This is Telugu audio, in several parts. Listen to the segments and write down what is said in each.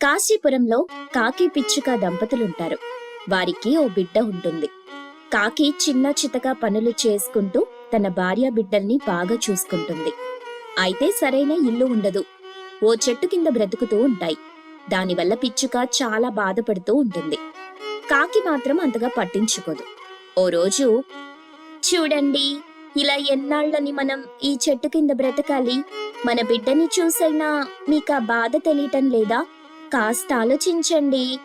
కాశీపురంలో కాకి పిచ్చుక దంపతులుంటారు. వారికి ఓ బిడ్డ ఉంటుంది. కాకి చిన్న చితక పనులు చేసుకుంటూ తన భార్య బిడ్డల్ని బాగా చూసుకుంటుంది. అయితే సరైన ఇల్లు ఉండదు. ఓ చెట్టు కింద బ్రతుకుతూ ఉంటాయి. దానివల్ల పిచ్చుక చాలా బాధపడుతూ ఉంటుంది. కాకి మాత్రం అంతగా పట్టించుకోదు. ఓ రోజు చూడండి ఇలా ఎన్నాళ్ళని మనం ఈ చెట్టు కింద బ్రతకాలి? మన బిడ్డని చూసైనా మీకు ఆ బాధ తెలియటం లేదా? కాస్త ఆలోచించండి.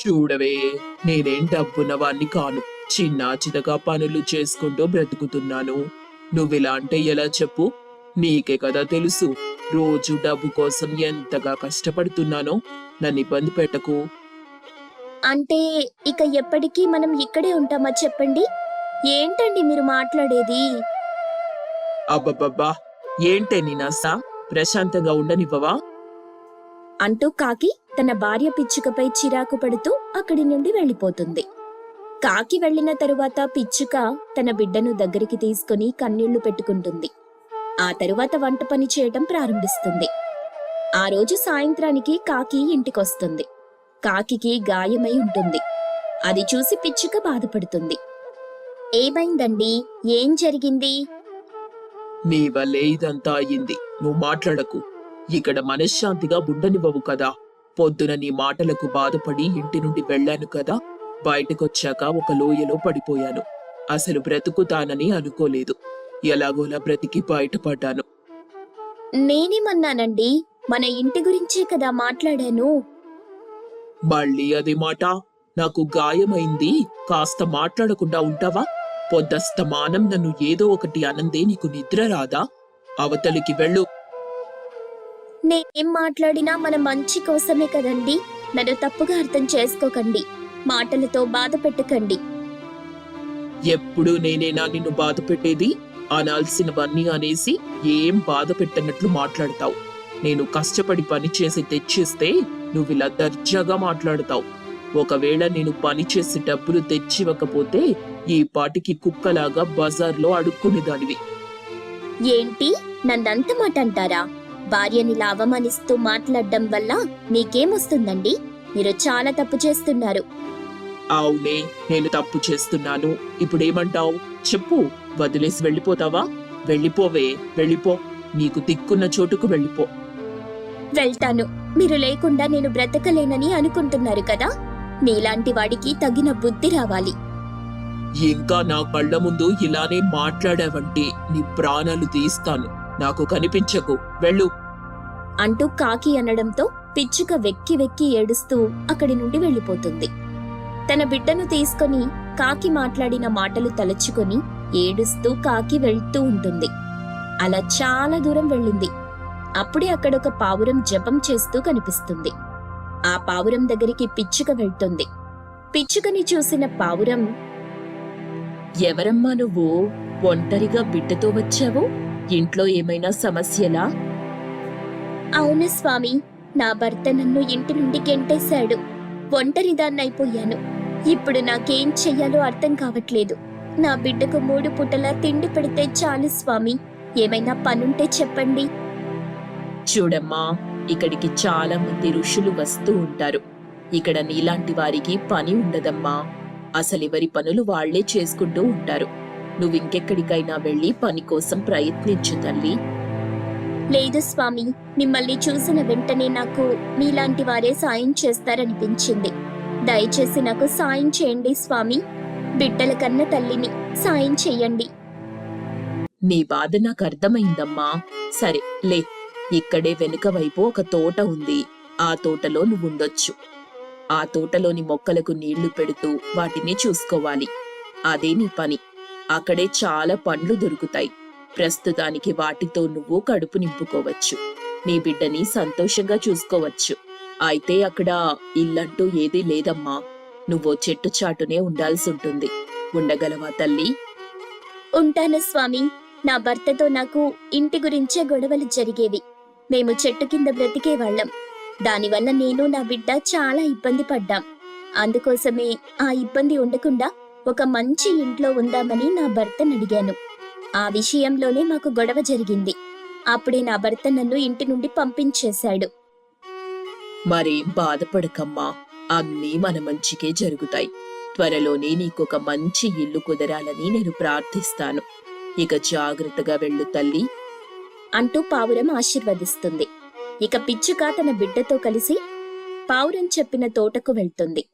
చూడవే నేనేం డబ్బున్నవాణ్ణి కాను. చిన్న చితగా పనులు చేసుకుంటూ బ్రతుకుతున్నాను. నువ్విలా అంటే ఎలా చెప్పు? నీకే కదా తెలుసు. రోజు డబ్బు కోసం ఎంతగా కష్టపడుతున్నానో. నన్ను ఇబ్బంది పెట్టకు. అంటే ఇక ఎప్పటికీ మనం ఇక్కడే ఉంటామా చెప్పండి? ఏంటండి మీరు మాట్లాడేది? అబ్బబ్బబ్బా ఏంటే నీ నసా ప్రశాంతంగా ఉండనివ్వవా? అంటూ కాకి తన భార్య పిచ్చుకపై చిరాకు పడుతూ అక్కడి నుండి వెళ్ళిపోతుంది. కాకి వెళ్ళిన తరువాత పిచ్చుక తన బిడ్డను దగ్గరికి తీసుకుని కన్నీళ్ళు పెట్టుకుంటుంది. ఆ తరువాత వంట పని చేయటం ప్రారంభిస్తుంది. ఆ రోజు సాయంత్రానికి కాకి ఇంటికొస్తుంది. కాకికి గాయమై ఉంటుంది. అది చూసి పిచ్చుక బాధపడుతుంది. ఏమైందండి? ఏం జరిగింది? నీ వల్లే ఇదంతా అయ్యింది. నువ్వు మాట్లాడకు. ఇక్కడ మనశ్శాంతిగా ఉండనివ్వవు కదా. పొద్దున నీ మాటలకు బాధపడి ఇంటి నుండి వెళ్ళాను కదా. బయటకొచ్చాక ఒక లోయలో పడిపోయాను. అసలు బ్రతుకుతానని అనుకోలేదు. ఎలాగోలా బ్రతికి బయటపడ్డాను. నేనేమన్నానండి? మన ఇంటి గురించే కదా మాట్లాడాను. మళ్ళీ అదే మాట. నాకు గాయమైంది. కాస్త మాట్లాడకుండా ఉంటావా? పొద్దస్తమానం నన్ను ఏదో ఒకటి అనందే నీకు నిద్ర రాదా? అవతలికి వెళ్ళు. నేనేం మాట్లాడినా మన మంచి కోసమే కదండి. నన్ను తప్పుగా అర్థం చేసుకోకండి. మాటలతో బాధ పెట్టకండి. ఎప్పుడు నేనేనా నిన్ను బాధ పెట్టేది? అనాల్సినవన్నీ అనేసి ఏం బాధ పెట్టనట్లు మాట్లాడతావు? నేను కష్టపడి పని చేసి తెచ్చిస్తే నువ్వు ఇలా దర్జాగా మాట్లాడతావు. ఒకవేళ నేను పని చేసి డబ్బులు తెచ్చివ్వకపోతే ఈ పాటికి కుక్కలాగా బజార్లో అడుక్కునేదానివి. ఏంటి? నన్నంత మాట అంటారా? భార్యని ఇలా అవమానిస్తూ మాట్లాడడం వల్ల మీకేమొస్తుందండి? మీరు చాలా తప్పు చేస్తున్నారు. అవునే నేను తప్పు చేస్తున్నాను. ఇప్పుడేమంటావు? చెప్పు వదిలేసి వెళ్ళిపోతావా? వెళ్ళిపోవే వెళ్ళిపో. నీకు దిక్కున్న చోటుకు వెళ్ళిపో. వెళ్తాను. మీరు లేకుండా నేను బ్రతకలేనని అనుకుంటున్నారు కదా? నీలాంటి వాడికి తగిన బుద్ధి రావాలి. ఇంకా నా కళ్ళ ముందు ఇలానే మాట్లాడావంటే నీ ప్రాణాలు తీస్తాను. నాకు కనిపించకు. వెళ్ళు. అంటూ కాకి అనడంతో పిచ్చుక వెక్కి వెక్కి ఏడుస్తూ అక్కడి నుండి వెళ్ళిపోతుంది. తన బిడ్డను తీసుకొని కాకి మాట్లాడిన మాటలు తలచుకొని ఏడుస్తూ కాకి వెళ్తూ ఉంటుంది. అలా చాలా దూరం వెళ్ళింది. అప్పుడే అక్కడొక పావురం జపం చేస్తూ కనిపిస్తుంది. ఆ పావురం దగ్గరికి పిచ్చుక వెళ్తుంది. పిచ్చుకని చూసిన పావురం ఎవరమ్మా నువ్వు? ఒంటరిగా బిడ్డతో వచ్చావు? ఇంట్లో ఏమైనా సమస్యలా? అవును స్వామి నా భర్త నన్ను ఇంటి నుండి గెంటేశాడు. ఒంటరిదాన్నైపోయాను. ఇప్పుడు నాకేం చెయ్యాలో అర్థం కావట్లేదు. నా బిడ్డకు మూడు పూటలా తిండి పెడితే చాలు స్వామి. ఏమైనా పనుంటే చెప్పండి. చూడమ్మా ఇక్కడికి చాలా మంది ఋషులు వస్తూ ఉంటారు. ఇక్కడ నీలాంటి వారికి పని ఉండదమ్మా. అసలు ఎవరి పనులు వాళ్ళే చేసుకుంటూ ఉంటారు. నువ్వు ఇంకెక్కడికైనా వెళ్ళి పని కోసం ప్రయత్నించు తల్లి. లేదు స్వామి మిమ్మల్ని చూసిన వెంటనే నాకు మీలాంటి వారే సాయం చేస్తారనిపించింది. దయచేసి నాకు సాయం చేయండి స్వామి. బిడ్డల కన్న తల్లిని సాయం చెయ్యండి నీ బాధ నాకు అర్థమైందమ్మా. సరే లే. ఇక్కడే వెనుక వైపు ఒక తోట ఉంది. ఆ తోటలో నువ్వు ఉండొచ్చు ఆ తోటలోని మొక్కలకు నీళ్ళు పెడుతూ వాటిని చూసుకోవాలి. అదే నీ పని. అక్కడే చాలా పండ్లు దొరుకుతాయి. ప్రస్తుతానికి వాటితో నువ్వు కడుపు నింపుకోవచ్చు. నీ బిడ్డని సంతోషంగా చూసుకోవచ్చు. అయితే అక్కడ ఇల్లంటూ ఏదీ లేదమ్మా. నువ్వు చెట్టు చాటునే ఉండాల్సి ఉంటుంది. ఉండగలవా తల్లి? ఉంటాను స్వామి. నా భర్తతో నాకు ఇంటి గురించే గొడవలు జరిగేవి. మేము చెట్టు కింద బ్రతికే వాళ్ళం. దానివల్ల నేను నా బిడ్డ చాలా ఇబ్బంది పడ్డాం. అందుకోసమే ఆ ఇబ్బంది ఉండకుండా ఒక మంచి ఇంట్లో ఉందామని నా భర్తను అడిగాను. ఆ విషయంలోనే మాకు గొడవ జరిగింది. అప్పుడే నా భర్త నన్ను ఇంటి నుండి పంపించేశాడు. మరేం బాధపడకమ్మా. అన్నీ మన మంచికే జరుగుతాయి. త్వరలోనే నీకొక మంచి ఇల్లు కుదరాలని నేను ప్రార్థిస్తాను. ఇక జాగ్రత్తగా వెళ్ళు తల్లి. అంటూ పావురం ఆశీర్వదిస్తుంది. ఇక పిచ్చుక తన బిడ్డతో కలిసి పావురం చెప్పిన తోటకు వెళ్తుంది.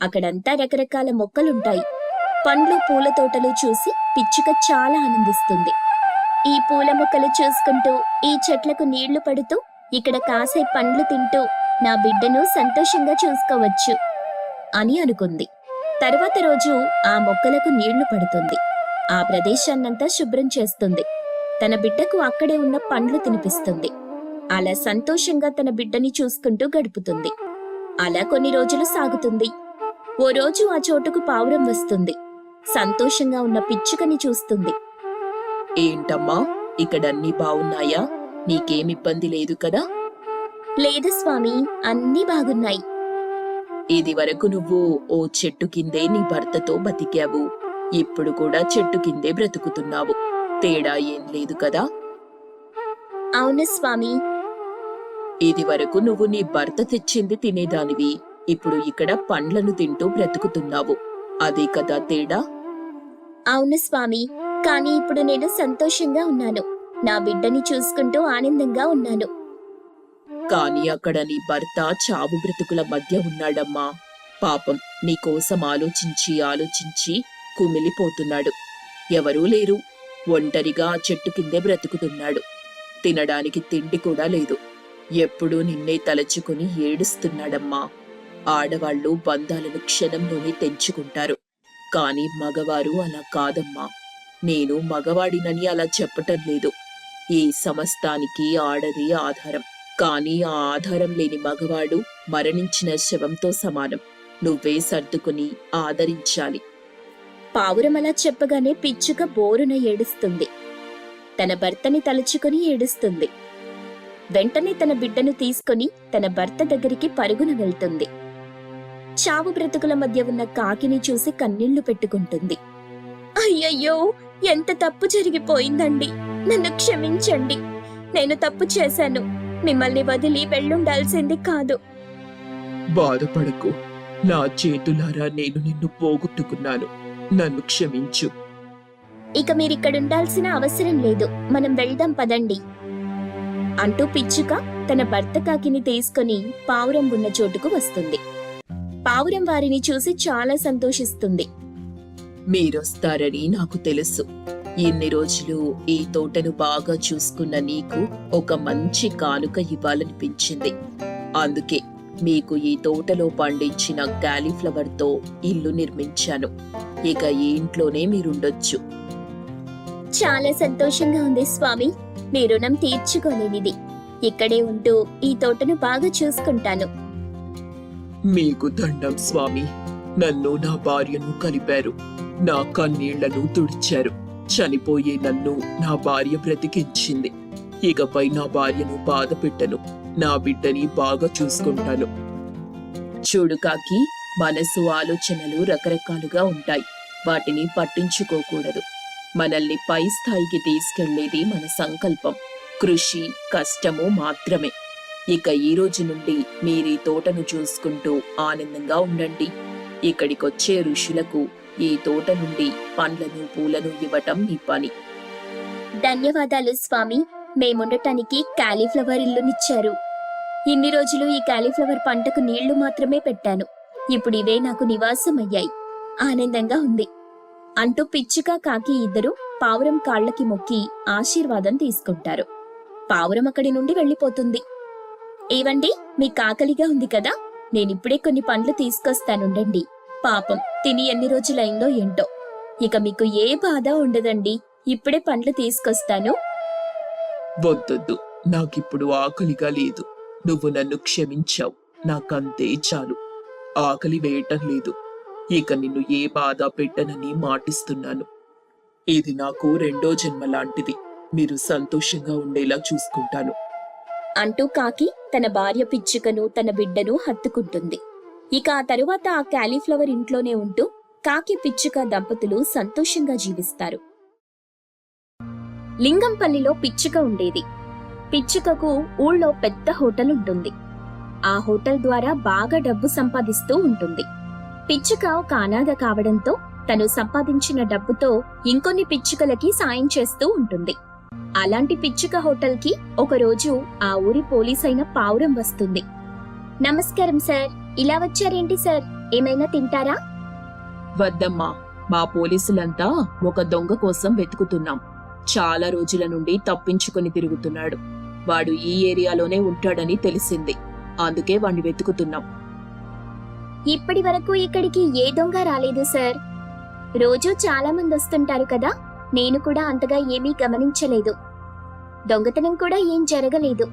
అక్కడంతా రకరకాల మొక్కలుంటాయి. పండ్లు పూల తోటలు చూసి పిచ్చుక చాలా ఆనందిస్తుంది. ఈ పూల మొక్కలు చూసుకుంటూ ఈ చెట్లకు నీళ్ళు పడుతూ ఇక్కడ కాసే పండ్లు తింటూ నా బిడ్డను సంతోషంగా చూసుకోవచ్చు అని అనుకుంది. తర్వాత రోజు ఆ మొక్కలకు నీళ్ళు పడుతుంది. ఆ ప్రదేశాన్నంతా శుభ్రం చేస్తుంది. తన బిడ్డకు అక్కడే ఉన్న పండ్లు తినిపిస్తుంది. అలా సంతోషంగా తన బిడ్డని చూసుకుంటూ గడుపుతుంది. అలా కొన్ని రోజులు సాగుతుంది. ఓ రోజు ఆ చోటుకు పావురం వస్తుంది. సంతోషంగా ఉన్న పిచ్చుకని చూస్తుంది. ఏంటమ్మా? ఇక్కడన్నీ బావున్నాయా నీకేం ఇబ్బంది లేదు కదా? లేదు స్వామి అన్నీ బాగున్నాయి. ఇది వరకు నువ్వు ఓ చెట్టు కిందే నీ భర్తతో బతికావు. ఇప్పుడు కూడా చెట్టు కిందే బ్రతుకుతున్నావు. తేడా ఏం లేదు కదా? అవును స్వామి. ఇది వరకు నువ్వు నీ భర్త తెచ్చింది తినేదానివి. ఇప్పుడు ఇక్కడ పండ్లను తింటూ బ్రతుకుతున్నావు. అదే కదా తేడా? అవును స్వామి కానీ ఇప్పుడు నేను సంతోషంగా ఉన్నాను. నా బిడ్డని చూసుకుంటూ ఆనందంగా ఉన్నాను. కాని అక్కడ నీ భర్త చావు బ్రతుకుల మధ్య ఉన్నాడమ్మా. పాపం నీకోసం ఆలోచించి ఆలోచించి కుమిలిపోతున్నాడు. ఎవరూ లేరు. ఒంటరిగా ఆ చెట్టు కిందే బ్రతుకుతున్నాడు. తినడానికి తిండి కూడా లేదు. ఎప్పుడూ నిన్నే తలచుకుని ఏడుస్తున్నాడమ్మా. ఆడవాళ్ళు బంధాలను క్షణంలోనే తెంచుకుంటారు. కాని మగవారు అలా కాదమ్మా. నేను మగవాడినని అలా చెప్పటం లేదు. ఈ సమస్తానికి ఆడది ఆధారం. కానీ ఆ ఆధారం లేని మగవాడు మరణించిన శవంతో సమానం. నువ్వే సర్దుకుని ఆదరించాలి. పావురం అలా చెప్పగానే పిచ్చుక బోరున ఏడుస్తుంది. తన భర్తని తలుచుకొని ఏడుస్తుంది. వెంటనే తన బిడ్డను తీసుకొని తన భర్త దగ్గరికి పరుగున వెళ్తుంది. చావు బ్రతుకుల మధ్య ఉన్న కాకిని చూసి కన్నీళ్ళు పెట్టుకుంటుంది. అయ్యయ్యో ఎంత తప్పు జరిగిపోయిందండి. నన్ను క్షమించండి. నేను తప్పు చేశాను. మిమ్మల్ని వదిలి వెళ్ళుండాల్సింది కాదు. బాధపడకు. నా చేతులారా నేను నిన్ను పోగొట్టుకున్నాను. నన్ను క్షమించు. ఇక మీరిక్కడుండాల్సిన అవసరం లేదు. మనం వెళ్దాం పదండి. అంటూ పిచ్చుక తన భర్త కాకిని తీసుకొని పావురం ఉన్న చోటుకు వస్తుంది. పావురం వారిని చూసి చాలా సంతోషిస్తుంది. మీరొస్తారని నాకు తెలుసు. ఇన్ని రోజులు ఈ తోటను బాగా చూసుకున్న నీకు ఒక మంచి కానుక ఇవ్వాలనిపించింది. అందుకే మీకు ఈ తోటలో పండించిన కాలీఫ్లవర్తో ఇల్లు నిర్మించాను. ఇక ఈ ఇంట్లోనే మీరుండొచ్చు. చాలా సంతోషంగా ఉంది స్వామి. మీ రుణం తీర్చుకోలేనిది. ఇక్కడే ఉంటూ ఈ తోటను బాగా చూసుకుంటాను. మీకు దండం స్వామి. నన్ను నా భార్యను కలిపారు. నా కన్నీళ్ళను తుడిచారు. చనిపోయే నన్ను నా భార్య బ్రతికించింది. ఇకపై నా భార్యను బాధ పెట్టను. నా బిడ్డని బాగా చూసుకుంటాను. చూడు కాకి మనసు ఆలోచనలు రకరకాలుగా ఉంటాయి. వాటిని పట్టించుకోకూడదు. మనల్ని పై స్థాయికి తీసుకెళ్ళేది మన సంకల్పం. కృషి కష్టము మాత్రమే. ఇక ఈ రోజు నుండి మీరీ తోటను చూసుకుంటూ ఆనందంగా ఉండండి. ఇక్కడికొచ్చే ఋషులకు ఈ తోట నుండి పండ్లను పూలను ఇవ్వటం మీ పని. ధన్యవాదాలు స్వామి. మేముండటానికి కాలీఫ్లవర్ ఇల్లునిచ్చారు. ఇన్ని రోజులు ఈ కాలీఫ్లవర్ పంటకు నీళ్ళు మాత్రమే పెట్టాను. ఇప్పుడు ఇవే నాకు నివాసం అయ్యాయి ఆనందంగా ఉంది. అంటూ పిచ్చుక కాకి ఇద్దరు పావురం కాళ్ళకి మొక్కి ఆశీర్వాదం తీసుకుంటారు. పావురం అక్కడి నుండి వెళ్ళిపోతుంది. ఏవండి మీ కాకలిగా ఉంది కదా? నేనిప్పుడే కొన్ని పండ్లు తీసుకొస్తానుండండి. పాపం తిని ఎన్ని రోజులైందో ఏంటో. ఇక మీకు ఏ బాధ ఉండదండి. ఇప్పుడే పండ్లు తీసుకొస్తాను. వద్దొద్దు నాకిప్పుడు ఆకలిగా లేదు. నువ్వు నన్ను క్షమించావు. నాకంతే చాలు. ఆకలి వేయటం లేదు. ఇక నిన్ను ఏ బాధ పెట్టనని మాటిస్తున్నాను. ఇది నాకు రెండో జన్మ లాంటిది మీరు సంతోషంగా ఉండేలా చూసుకుంటాను. అంటూ కాకి తన భార్య పిచ్చుకను తన బిడ్డను హత్తుకుంటుంది. ఇక ఆ తరువాత ఆ క్యాలీఫ్లవర్ ఇంట్లోనే ఉంటూ కాకి పిచ్చుక దంపతులు సంతోషంగా జీవిస్తారు. లింగంపల్లిలో పిచ్చుక ఉండేది. పిచ్చుకకు ఊళ్ళో పెద్ద హోటల్ ఉంటుంది. ఆ హోటల్ ద్వారా బాగా డబ్బు సంపాదిస్తూ ఉంటుంది. పిచ్చుక ఒక అనాథ కావడంతో తను సంపాదించిన డబ్బుతో ఇంకొన్ని పిచ్చుకలకి సాయం చేస్తూ ఉంటుంది. అలాంటి పిచ్చుక హోటల్కి ఒకరోజు ఆ ఊరి పోలీస్ అయిన పావురం వస్తుంది. నమస్కారం సార్. ఇలా వచ్చారేంటి సార్? ఏమైనా తింటారా? వద్దమ్మా. మా పోలీసులంతా ఒక దొంగ కోసం వెతుకుతున్నాం. చాలా రోజుల నుండి తప్పించుకొని తిరుగుతున్నాడు. వాడు ఈ ఏరియాలోనే ఉంటాడని తెలిసింది. అందుకే వాణ్ణి వెతుకుతున్నాం. ఇప్పటి వరకు ఇక్కడికి ఏ దొంగ రాలేదు సార్. రోజు చాలా మంది వస్తుంటారు కదా. నేను కూడా అంతగా ఏమీ గమనించలేదు. దొంగతనం కూడా ఏం జరగలేదు.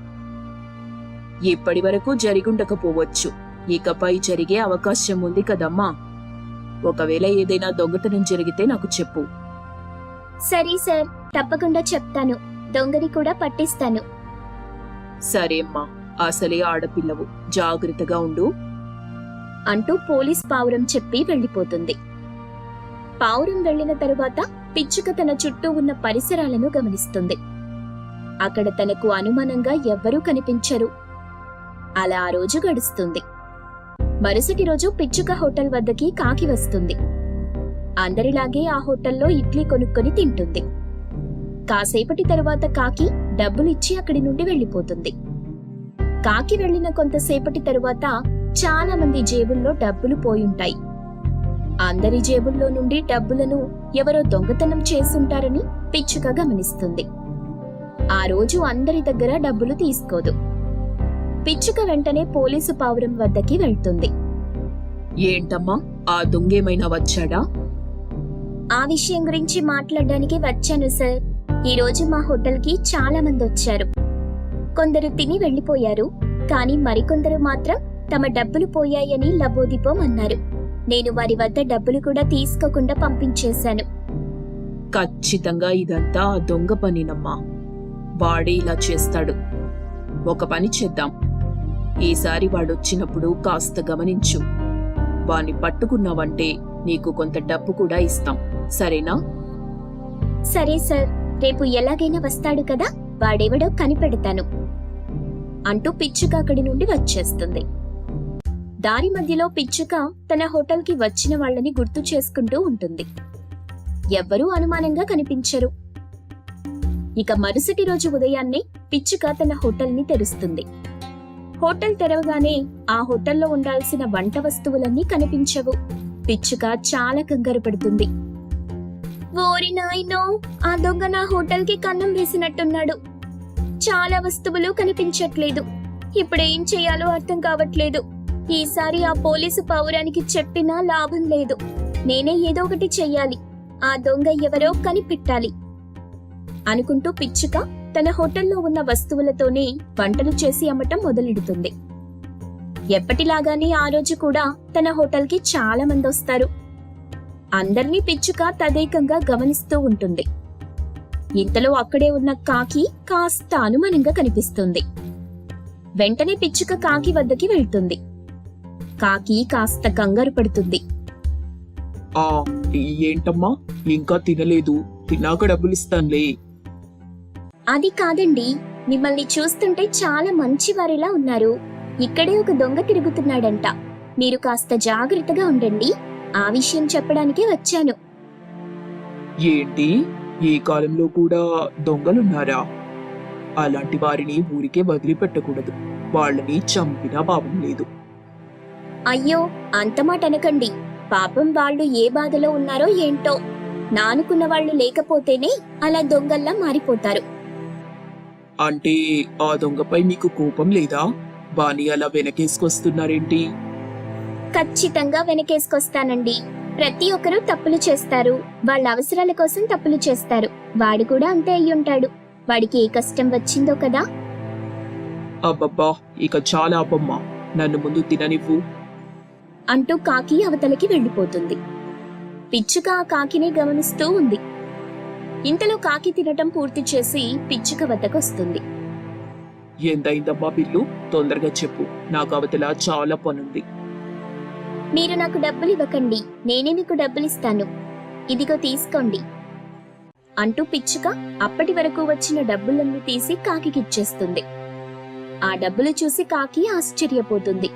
ఇప్పటి వరకు జరిగుండకపోవచ్చు. ఇకపై జరిగే అవకాశం ఉంది కదమ్మా. ఒకవేళ ఏదైనా దొంగతనం జరిగితే నాకు చెప్పు. సరే సార్ తప్పకుండా చెప్తాను. దొంగని కూడా పట్టిస్తాను. సరే అమ్మా అసలే ఆడపిల్లవు. జాగ్రత్తగా ఉండు. అంటూ పోలీస్ పావురం చెప్పి వెళ్ళిపోతుంది. పావురం వెళ్ళిన తరువాత పిచ్చుక తన చుట్టూ ఉన్న పరిసరాలను గమనిస్తుంది. అక్కడ తనకు అనుమానంగా ఎవ్వరూ కనిపించరు. అలా ఆ రోజు గడుస్తుంది. మరుసటి రోజు పిచ్చుక హోటల్ వద్దకి కాకి వస్తుంది. అందరిలాగే ఆ హోటల్లో ఇడ్లీ కొనుక్కొని తింటుంది. కాసేపటి తరువాత కాకి డబ్బులిచ్చి అక్కడి నుండి వెళ్ళిపోతుంది. కాకి వెళ్ళిన కొంతసేపటి తరువాత చాలా మంది జేబుల్లో డబ్బులు పోయుంటాయి. అందరి జేబుల్లో నుండి డబ్బులను ఎవరో దొంగతనం చేసుంటారని పిచ్చుక గమనిస్తుంది. ఆ రోజు అందరి దగ్గర డబ్బులు తీసుకోదు. పిచ్చుక వెంటనే పోలీసు పావురం వద్దకి వెళ్తుంది. ఏంటమ్మా? ఆ దొంగేమైనా వచ్చాడా? ఆ విషయం గురించి మాట్లాడడానికి వచ్చాను సార్. ఈ రోజు మా హోటల్కి చాలా మంది వచ్చారు. కొందరు తిని వెళ్ళిపోయారు కానీ మరికొందరు మాత్రం తమ డబ్బులు పోయాయని లబోదిపోం అన్నారు. నేను వారి వద్ద డబ్బులు కూడా తీసుకోకుండా పంపించేశాను. ఖచ్చితంగా ఇదంతా దొంగ పనినమ్మా. వాడే ఇలా చేస్తాడు. ఒక పని చేద్దాం. ఈసారి వాడొచ్చినప్పుడు కాస్త గమనించు. వాణ్ణి పట్టుకున్నావంటే నీకు కొంత డబ్బు కూడా ఇస్తాం. సరేనా? సరే సార్. రేపు ఎలాగైనా వస్తాడు కదా? వాడెవడో కనిపెడతాను. అంటూ పిచ్చుక అక్కడి నుండి వచ్చేస్తుంది. దారి మధ్యలో పిచ్చుక తన హోటల్కి వచ్చిన వాళ్ళని గుర్తు చేసుకుంటూ ఉంటుంది. ఎవ్వరూ అనుమానంగా కనిపించరు. ఇక మరుసటి రోజు ఉదయాన్నే పిచ్చుక తన హోటల్ని తెరుస్తుంది. హోటల్ తెరవగానే ఆ హోటల్లో ఉండాల్సిన వంట వస్తువులన్నీ కనిపించవు. పిచ్చుక చాలా కంగారు పడుతుంది. ఓరి నాయనో ఆ దొంగ నా హోటల్కి కన్నం వేసినట్టున్నాడు. చాలా వస్తువులు కనిపించట్లేదు. ఇప్పుడేం చేయాలో అర్థం కావట్లేదు. ఈసారి ఆ పోలీసు పౌరానికి చెప్పినా లాభం లేదు. నేనే ఏదో ఒకటి చెయ్యాలి. ఆ దొంగ ఎవరో కనిపెట్టాలి. అనుకుంటూ పిచ్చుక తన హోటల్లో ఉన్న వస్తువులతోనే వంటలు చేసి అమ్మటం మొదలెడుతుంది. ఎప్పటిలాగానే ఆ రోజు కూడా తన హోటల్కి చాలా మంది వస్తారు. అందర్నీ పిచ్చుక తదేకంగా గమనిస్తూ ఉంటుంది. ఇంతలో అక్కడే ఉన్న కాకి కాస్త అనుమానంగా కనిపిస్తుంది. వెంటనే పిచ్చుక కాకి వద్దకి వెళ్తుంది. కాకి కాస్త కంగారు పడుతుంది. ఆ ఏంటమ్మా? ఇంకా తినలేదు. తినాక డబ్బులిస్తానులే. అది కాదండి. మిమ్మల్ని చూస్తుంటే చాలా మంచివారిలా ఉన్నారు. ఇక్కడే ఒక దొంగ తిరుగుతున్నాడంట. మీరు కాస్త జాగ్రత్తగా ఉండండి. ఆ విషయం చెప్పడానికే వచ్చాను. ఏంటి? ఈ కాలంలో కూడా దొంగలున్నారా? అలాంటి వారిని ఊరికే వదిలిపెట్టకూడదు. వాళ్ళని చంపినా పాపం లేదు. అయ్యో అంత మాట అనకండి. పాపం వాళ్ళు ఏ బాధలో ఉన్నారో ఏంటో. నానుకున్న వాళ్ళు లేకపోతేనే అలా దొంగల్లా మారిపోతారు. అంటే ఆ దొంగపై మీకు కోపం లేదా? వాని అలా వెనకేసుకొస్తున్నారేంటి? ఖచ్చితంగా వెనకేసుకొస్తానండి. ప్రతి ఒక్కరూ తప్పులు చేస్తారు. వాళ్ళ అవసరాల కోసం తప్పులు చేస్తారు. వాడు కూడా అంతే అయ్యుంటాడు. వాడికి ఏ కష్టం వచ్చిందో కదా? అబ్బబ్బా ఇక చాలా అబ్బమ్మా. నన్ను ముందు తిననివ్వు. అంటూ కాకి అవతలకి వెళ్ళిపోతుంది. పిచ్చుక ఆ కాకినే గమనిస్తూ ఉంది. ఇంతలో కాకి తినటం పూర్తి చేసి పిచ్చుక వద్దకొస్తుంది. ఎంతైందమ్మా బిల్లు తొందరగా చెప్పు. నాకు అవతల చాలా పనుంది. మీరు నాకు డబ్బులు ఇవ్వకండి నేనే మీకు డబ్బులు ఇస్తాను ఇదిగో తీసుకోండి. అంటూ పిచ్చుక అప్పటి వరకు వచ్చిన డబ్బులన్నీ తీసి కాకికిచ్చేస్తుంది. ఆ డబ్బులు చూసి కాకి ఆశ్చర్యపోతుంది.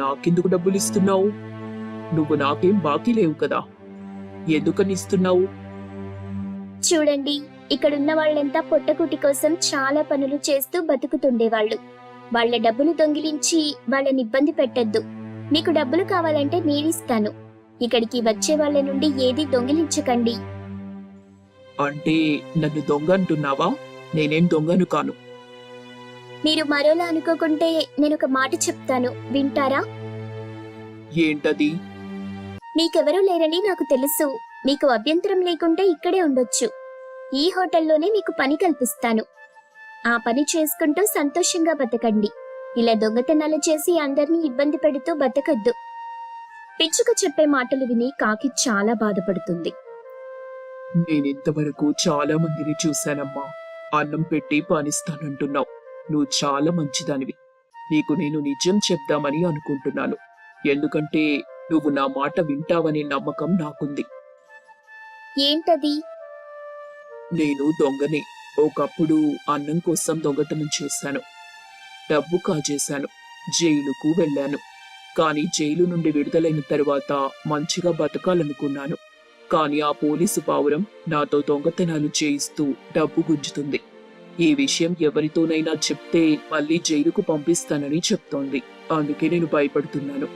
నాకెందుకు డబ్బులు ఇస్తున్నావు నువ్వు నాకేం బాకీ లేవు కదా. ఎందుకని ఇస్తున్నావు? చూడండి ఇక్కడున్న వాళ్ళంతా పొట్టకుటి కోసం చాలా పనులు చేస్తూ బతుకుతుండేవాళ్ళు. వాళ్ళ డబ్బులు దొంగిలించి వాళ్ళని ఇబ్బంది పెట్టద్దు. మీకు డబ్బులు కావాలంటే నేనిస్తాను. ఇక్కడికి వచ్చే వాళ్ళ నుండి ఏది దొంగిలించకండి. అంటే నన్ను దొంగ అంటున్నావా? నేనేం దొంగను కాను. మీరు మరోలా అనుకోకుంటే నేను ఒక మాట చెప్తాను. వింటారా? ఏంటది? మీకెవరూ లేరని నాకు తెలుసు. మీకు అభ్యంతరం లేకుంటే ఇక్కడే ఉండొచ్చు. ఈ హోటల్లోనే మీకు పని కల్పిస్తాను. ఆ పని చేసుకుంటూ సంతోషంగా బతకండి. ఇలా దొంగతనాలు చేసి అందరినీ ఇబ్బంది పెడుతూ బతకద్దు. పిచ్చుక చెప్పే మాటలు విని కాకి చాలా బాధపడుతుంది. నేనింతవరకు చాలా మందిని చూశానమ్మా. అన్నం పెట్టి పానిస్తానంటున్నావు. నువ్వు చాలా మంచిదానివి. నీకు నేను నిజం చెప్దామని అనుకుంటున్నాను. ఎందుకంటే నువ్వు నా మాట వింటావనే నమ్మకం నాకుంది. ఏంటది? నేను దొంగనే. ఒకప్పుడు అన్నం కోసం దొంగతనం చేశాను. డబ్బు కాజేశాను. జైలుకు వెళ్ళాను. కానీ జైలు నుండి విడుదలైన తరువాత మంచిగా బతకాలనుకున్నాను. కానీ ఆ పోలీసు పావురం నాతో దొంగతనాలు చేయిస్తూ డబ్బు గుంజుతుంది. ఈ విషయం ఎవరితోనైనా చెప్తే మళ్ళీ జైలుకు పంపిస్తానని చెప్తోంది. అందుకే నేను భయపడుతున్నాను.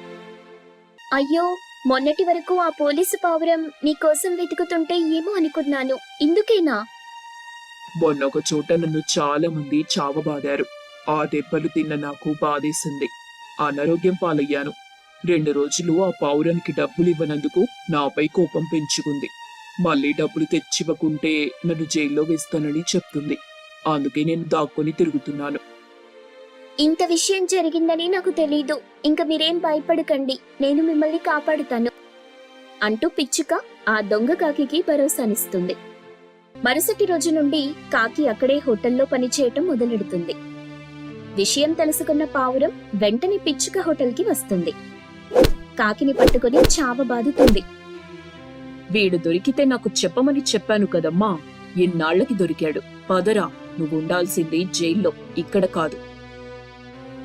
అయ్యో మొన్నటి వరకు ఆ పోలీసు పావురం మీకోసం వెతుకుతుంటే ఏమో అనుకున్నాను. ఇందుకేనా? మొన్న ఒక చోట నన్ను చాలా మంది చావబాదారు. ఆ దెబ్బలు తిన్న నాకు బాధేసింది. అనారోగ్యం పాలయ్యాను. రెండు రోజులు ఆ పావురానికి డబ్బులు ఇవ్వనందుకు నాపై కోపం పెంచుకుంది. మళ్ళీ డబ్బులు తెచ్చివ్వకుంటే నన్ను జైల్లో వేస్తానని చెప్తుంది. అందుకే నేను దాక్కొని తిరుగుతున్నాను. ఇంత విషయం జరిగిందని నాకు తెలీదు. ఇంక మీరేం భయపడకండి. నేను మిమ్మల్ని కాపాడుతాను. అంటూ పిచ్చుక ఆ దొంగ కాకికి భరోసానిస్తుంది. మరుసటి రోజు నుండి కాకి అక్కడే హోటల్లో పనిచేయటం మొదలెడుతుంది. విషయం తెలుసుకున్న పావురం వెంటనే పిచ్చుక హోటల్కి వస్తుంది. కాకిని పట్టుకుని చావబాదుతుంది వీడు దొరికితే నాకు చెప్పమని చెప్పాను కదమ్మా. ఇన్నాళ్ళకి దొరికాడు. పదరా నువ్వు ఉండాల్సింది జైల్లో. ఇక్కడ కాదు.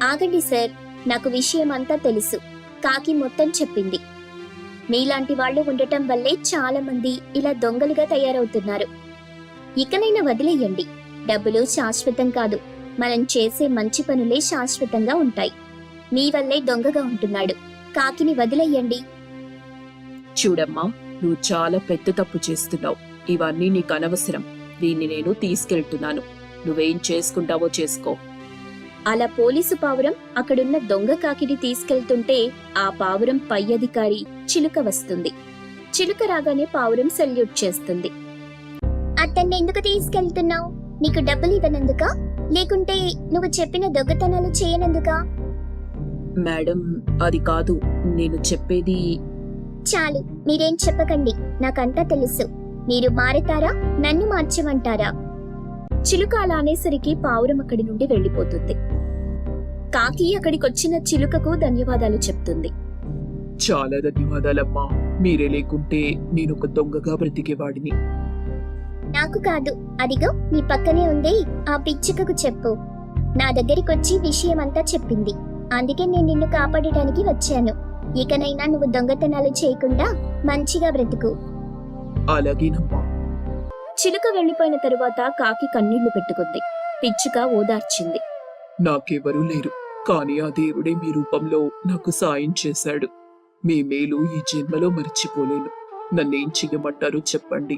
ఆగండి సార్ నాకు విషయం అంతా తెలుసు. కాకి మొత్తం చెప్పింది. మీలాంటి వాళ్ళు ఉండటం వల్లే చాలా మంది ఇలా దొంగలుగా తయారవుతున్నారు. ఇకనైనా వదిలేయండి. డబ్బులు శాశ్వతం కాదు. మనం చేసే మంచి పనులే శాశ్వతంగా ఉంటాయి. మీ వల్లే దొంగగా ఉంటున్నాడు. కాకిని వదిలేయండి. చూడమ్మా నువ్వు చాలా పెద్ద తప్పు చేస్తున్నావు. ఇవన్నీ నీకు అనవసరం. దీన్ని నేను తీసుకెళ్తున్నాను. నువ్వేం చేసుకుంటావో చేసుకో. అలా పోలీసు పావురం అక్కడున్న దొంగ కాకిని తీసుకెళ్తుంటే ఆ పావురం పై అధికారి చిలుక వస్తుంది. చిలుక రాగానే పావురం సెల్యూట్ చేస్తుంది. అతన్ని ఎందుకు తీసుకెళ్తున్నావు? నీకు డబ్బులు ఇవ్వనందుకా? లేకుంటే నువ్వు చెప్పిన దొంగతనాలు చేయనందుకా? మేడం అది కాదు. నేను చెప్పేది చాలు మీరేం చెప్పకండి. నాకంతా తెలుసు. మీరు మారతారా? నన్ను మార్చమంటారా? చిలుక అలా అనేసరికి పావురం అక్కడి నుండి వెళ్ళిపోతుంది. కాకి అక్కడికొచ్చిన చిలుకకు ధన్యవాదాలు చెప్తుంది. చాలా ధన్యవాదాలమ్మా. మీరే లేకుంటే నేను ఒక దొంగగా బ్రతికేవాడిని. నాకు కాదు. అదిగో నీ పక్కనే ఉంది ఆ పిచ్చుకకు చెప్పు. నా దగ్గరికొచ్చి విషయమంతా చెప్పింది. అందుకే నేను నిన్ను కాపాడటానికి వచ్చాను. ఇకనైనా నువ్వు దొంగతనాలు చేయకుండా మంచిగా బ్రతుకు. అలాగేనమ్మా. చిలుక వెళ్ళిపోయిన తరువాత కాకి కన్నీళ్ళు పెట్టుకుంది. పిచ్చుక ఓదార్చింది. నాకెవరూ లేరు. కానీ ఆ దేవుడే మీ రూపంలో నాకు సాయం చేశాడు. మీ మేలు ఈ జన్మలో మర్చిపోలేను. నన్నేం చెయ్యమంటారో చెప్పండి.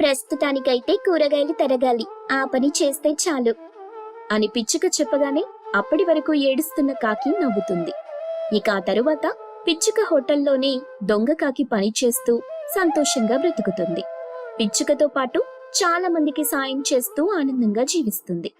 ప్రస్తుతానికైతే కూరగాయలు తరగాలి. ఆ పని చేస్తే చాలు. అని పిచ్చుక చెప్పగానే అప్పటి వరకు ఏడుస్తున్న కాకి నవ్వుతుంది. ఇక ఆ తరువాత పిచ్చుక హోటల్లోనే దొంగ కాకి పని చేస్తూ సంతోషంగా బ్రతుకుతుంది. పిచ్చుకతో పాటు చాలా మందికి సాయం చేస్తూ ఆనందంగా జీవిస్తుంది.